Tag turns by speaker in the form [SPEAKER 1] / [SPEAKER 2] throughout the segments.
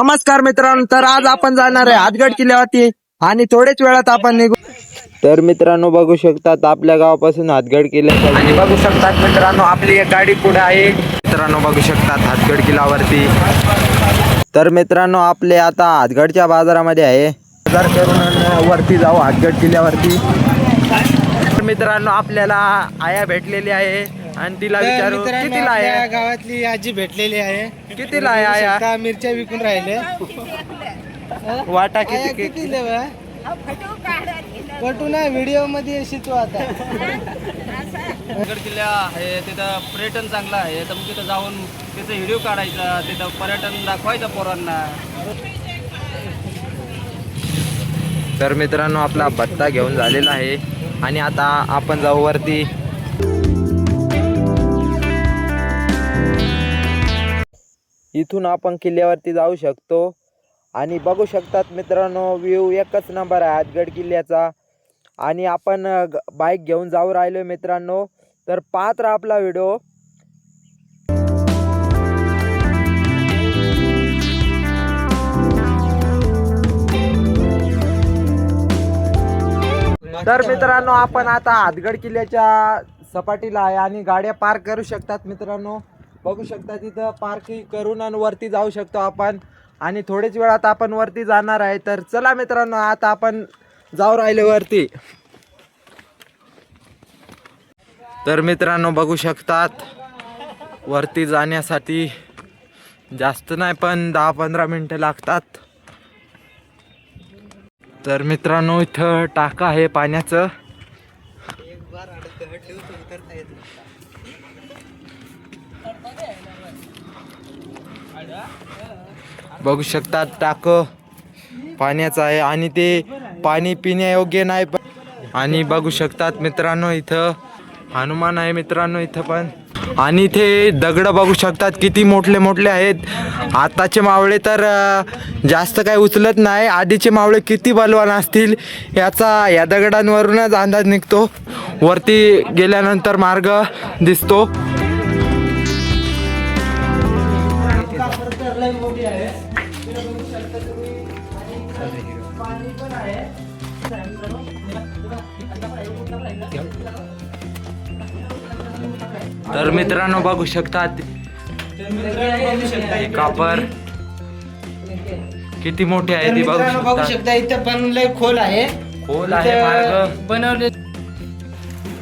[SPEAKER 1] नमस्कार मित्रांनो तर आज आपण जाणार आहे हातगड किल्ल्यावरती आणि थोड्याच वेळात आपण निघू.
[SPEAKER 2] तर मित्रांनो बघू शकतात आपल्या गावापासून हातगड किल्ल्याचा
[SPEAKER 1] आणि बघू शकतात मित्रांनो आपली एक गाडी पुढे आहे. मित्रांनो बघू शकतात हातगड किल्ल्यावरती.
[SPEAKER 2] तर मित्रांनो आपले आता हातगडच्या बाजारामध्ये आहे.
[SPEAKER 1] बाजार करून वरती जाऊ हातगड किल्ल्यावरती. तर मित्रांनो आपल्याला आया भेटलेली आहे. आणि तिला विचारू
[SPEAKER 3] मित्रांनो,
[SPEAKER 1] कितीला
[SPEAKER 3] आपल्या
[SPEAKER 1] आहे?
[SPEAKER 3] गावातली आजी भेटलेली आहे.
[SPEAKER 1] कितीला आहे आया?
[SPEAKER 3] मिरच्या विकून राहिले.
[SPEAKER 1] वाटा
[SPEAKER 3] आया
[SPEAKER 1] किती किती
[SPEAKER 3] किती लेवा पटू ना व्हिडिओमध्ये येशील तू आता.
[SPEAKER 4] गड किल्ला आहे तिथं पर्यटन चांगलं आहे. तर मग तिथं जाऊन तिथं व्हिडिओ काढायचा तिथं पर्यटन दाखवायचं पोरांना.
[SPEAKER 2] तर मित्रांनो आपला भत्ता घेऊन झालेला आहे. आणि आता आपण जाऊ वरती. इथून आपण किल्ल्यावरती जाऊ शकतो. आणि बघू शकतात मित्रांनो व्ह्यू एकच नंबर आहे हातगड किल्ल्याचा. आणि आपण बाईक घेऊन जाऊ राहिलो मित्रांनो. तर पात्र आपला व्हिडिओ
[SPEAKER 1] तर मित्रांनो आपण आता हातगड किल्ल्याच्या सपाटीला आहे आणि गाड्या पार्क करू शकतात मित्रांनो. बघू शकता तिथं पार्किंग करून आणि वरती जाऊ शकतो आपण. आणि थोडेच वेळात आपण वरती जाणार आहे. तर चला मित्रांनो आता आपण जाऊ राहिले वरती.
[SPEAKER 2] तर मित्रांनो बघू शकतात वरती जाण्यासाठी जास्त नाही पण दहा पंधरा मिनटं लागतात. तर मित्रांनो इथं टाका आहे पाण्याचं. बघू शकतात टाक पाण्याचं आहे आणि ते पाणी पिण्यायोग्य नाही पण आणि बघू शकतात मित्रांनो इथं हनुमान आहे मित्रांनो इथं पण. आणि इथे दगड बघू शकतात किती मोठले मोठले आहेत. आताचे मावळे तर जास्त काही उचलत नाही. आधीचे मावळे किती बलवान असतील याचा या दगडांवरूनच अंदाज निघतो. वरती गेल्यानंतर मार्ग दिसतो. तर मित्रांनो बघू शकतात. हे कापर किती मोठे आहे ते बघू
[SPEAKER 3] बघू शकता इथं पण लय खोल आहे.
[SPEAKER 2] खोल आहे मार्ग.
[SPEAKER 3] बनवले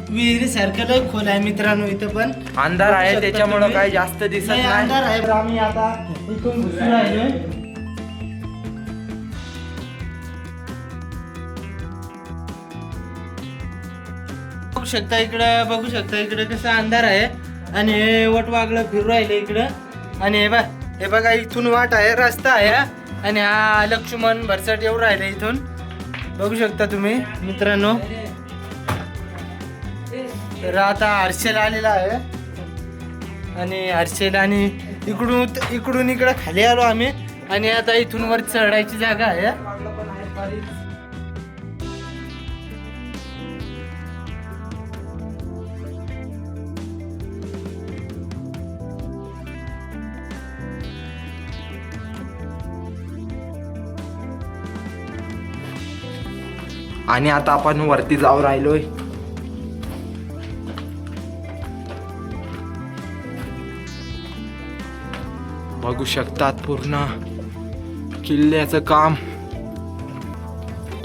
[SPEAKER 3] विहिरी सारखं लय खोल आहे मित्रांनो इथं पण.
[SPEAKER 2] अंधार आहे
[SPEAKER 3] शकता
[SPEAKER 2] त्याच्यामुळं. काही जास्त दिसत
[SPEAKER 3] नाही, अंधार आहे आम्ही आता इथून घुसून राहिलोय शकता इकडं बघू शकता इकडं कसं अंधार आहे. आणि हे वट वागलं फिरू राहिले इकडं. आणि हे बघ हे बघा इथून वाट आहे रस्ता आहे आणि हा लक्ष्मण भरसाट येऊ राहिले इथून. बघू शकता तुम्ही मित्रांनो. तर आता हर्षेल आलेला आहे. आणि हर्षेल आणि इकडून इकडून इकडं खाली आलो आम्ही. आणि आता इथून वर चढायची जागा आहे.
[SPEAKER 2] आणि आता आपण वरती जाऊ राहिलोय. बघू शकतात पूर्ण किल्ल्याचं काम.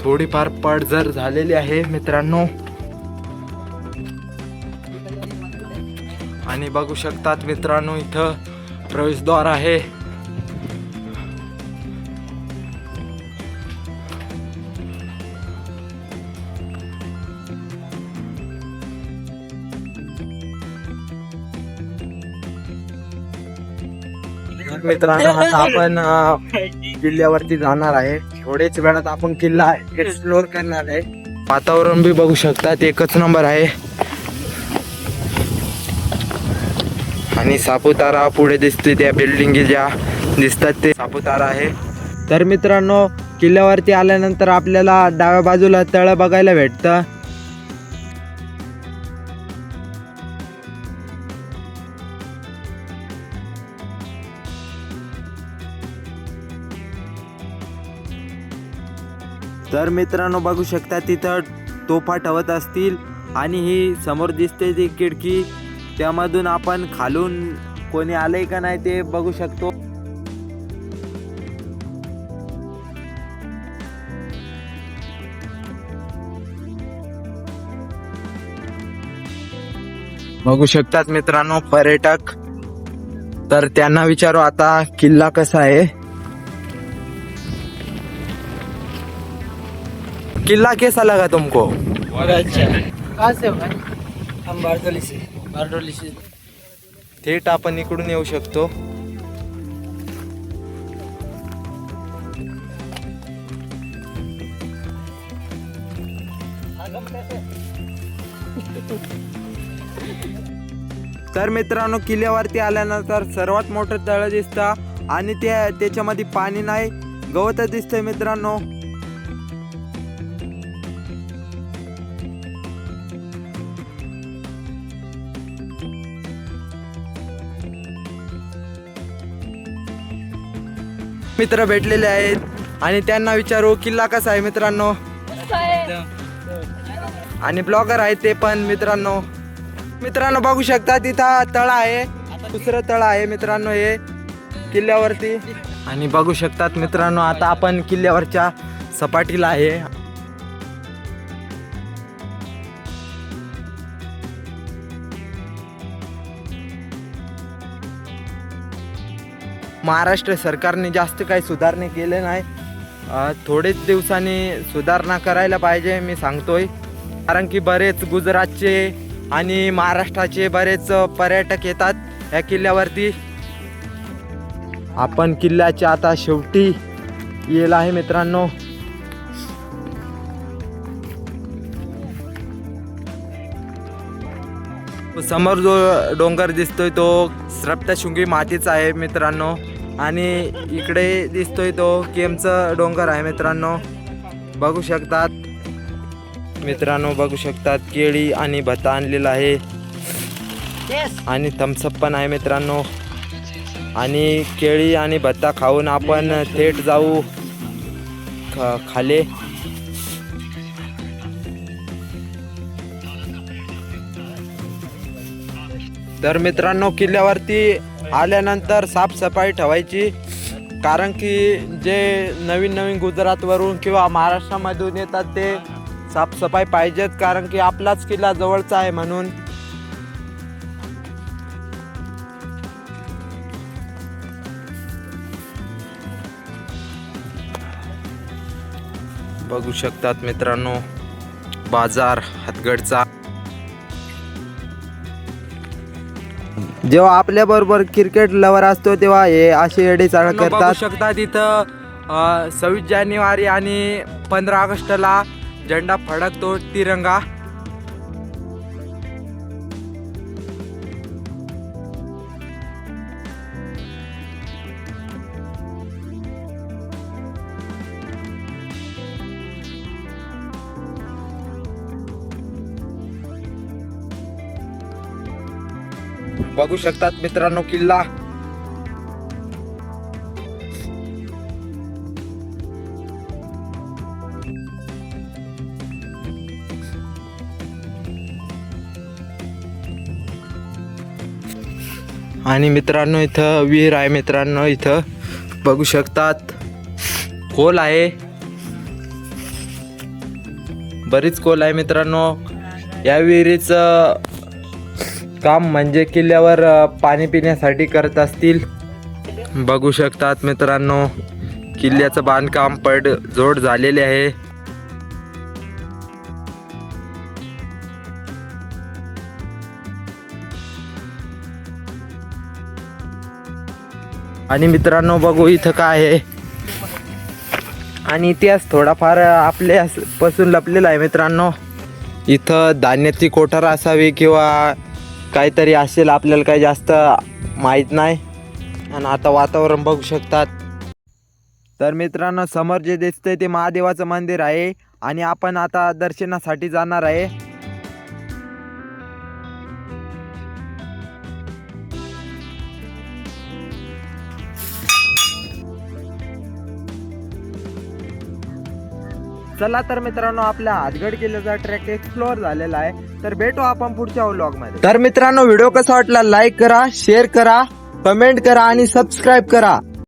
[SPEAKER 2] थोडीफार पडझर झालेली आहे मित्रांनो. आणि बघू शकतात मित्रांनो इथं प्रवेशद्वार आहे.
[SPEAKER 1] मित्रांनो आता आपण अं, किल्ल्यावरती जाणार आहे. थोड्याच वेळात आपण किल्ला एक्सप्लोर करणार आहे.
[SPEAKER 2] वातावरण बी बघू शकतात एकच नंबर आहे. आणि सापुतारा पुढे दिसते त्या बिल्डिंगी ज्या दिसतात ते सापुतारा आहे.
[SPEAKER 1] तर मित्रांनो किल्ल्यावरती आल्यानंतर आपल्याला डाव्या बाजूला तळ बघायला भेटतं.
[SPEAKER 2] तर मित्रांनो बघू शकता तिथं तोफा ठेवत असतील आणि ही समोर दिसते ती खिडकी. त्यामधून आपण खालून कोणी आलंय का नाही ते बघू शकतो. बघू शकतात मित्रांनो पर्यटक. तर त्यांना विचारू आता किल्ला कसा आहे? किल्ला कैसा लगा तुमको?
[SPEAKER 3] कहाँ से हो हम बारडोली से। बारडोली से।
[SPEAKER 2] थेट आपण इकडून येऊ शकतो. तर मित्रांनो किल्ल्यावरती आल्यानंतर सर्वात मोठं तळ दिसतं आणि त्या त्याच्यामध्ये पाणी नाही. गवतच दिसतंय मित्रांनो. मित्र भेटलेले आहेत. आणि त्यांना विचारू किल्ला कसा आहे मित्रांनो? आणि ब्लॉगर आहेत ते पण मित्रांनो. मित्रांनो बघू शकता तिथं तळ आहे. दुसरं तळ आहे मित्रांनो हे किल्ल्यावरती. आणि बघू शकतात मित्रांनो आता आपण किल्ल्यावरच्या सपाटीला आहे. महाराष्ट्र सरकारने जास्त काही सुधारणे केले नाही. थोडेच दिवसांनी सुधारणा करायला पाहिजे मी सांगतोय. कारण की बरेच गुजरातचे आणि महाराष्ट्राचे बरेच पर्यटक येतात या किल्ल्यावरती. आपण किल्ल्याच्या आता शेवटी येईल आहे मित्रांनो. समोर जो डोंगर दिसतोय तो सप्तशृंगी मातीचा आहे मित्रांनो. आणि इकडे दिसतोय तो केमचं डोंगर आहे मित्रांनो. बघू शकतात. मित्रांनो बघू शकतात. केळी आणि भत्ता आणलेला आहे. आणि थम्सअप पण आहे मित्रांनो. आणि केळी आणि भत्ता खाऊन आपण थेट जाऊ. ख खाले. तर मित्रांनो किल्ल्यावरती आल्यानंतर साफसफाई ठेवायची. कारण की जे नवीन नवीन गुजरातवरून किंवा महाराष्ट्रामधून येतात ते साफसफाई पाहिजेत. कारण की आपलाच किल्ला जवळचा आहे म्हणून. बघू शकतात मित्रांनो बाजार हातगडचा. जेव्हा आपल्या बरोबर क्रिकेट लवर असतो तेव्हा हे असे एडे चाळ करतात. शकतात इथं सव्वीस जानेवारी आणि पंधरा ऑगस्टला झेंडा फडकतो तिरंगा. बघू शकतात मित्रांनो किल्ला. आणि मित्रांनो इथं विहीर आहे मित्रांनो इथं बघू शकतात. खोल आहे. बरीच खोल आहे मित्रांनो. या विहिरीचं काम म्हणजे किल्ल्यावर पाणी पिण्यासाठी करत असतील. बघू शकतात मित्रांनो किल्ल्याचं बांधकाम पड जोड झालेले आहे. आणि मित्रांनो बघू इथं काय आहे. आणि इतिहास थोडाफार आपल्या पासून लपलेला आहे मित्रांनो. इथं धान्याची कोठार असावी किंवा काहीतरी असेल आपल्याला काही जास्त माहीत नाही. आणि आता वातावरण बघू शकतात. तर मित्रांनो समोर जे दिसतंय ते महादेवाचं मंदिर आहे. आणि आपण आता दर्शनासाठी जाणार आहे. चला तर मित्रांनो आपल्या हातगड किल्ल्याचा ट्रॅक एक्सप्लोअर झालेला आहे. तर भेटू आपण पुढच्या व्लॉगमध्ये तर मित्रांनो व्हिडिओ कसा वाटला लाईक करा शेअर करा कमेंट करा आणि सबस्क्राईब करा.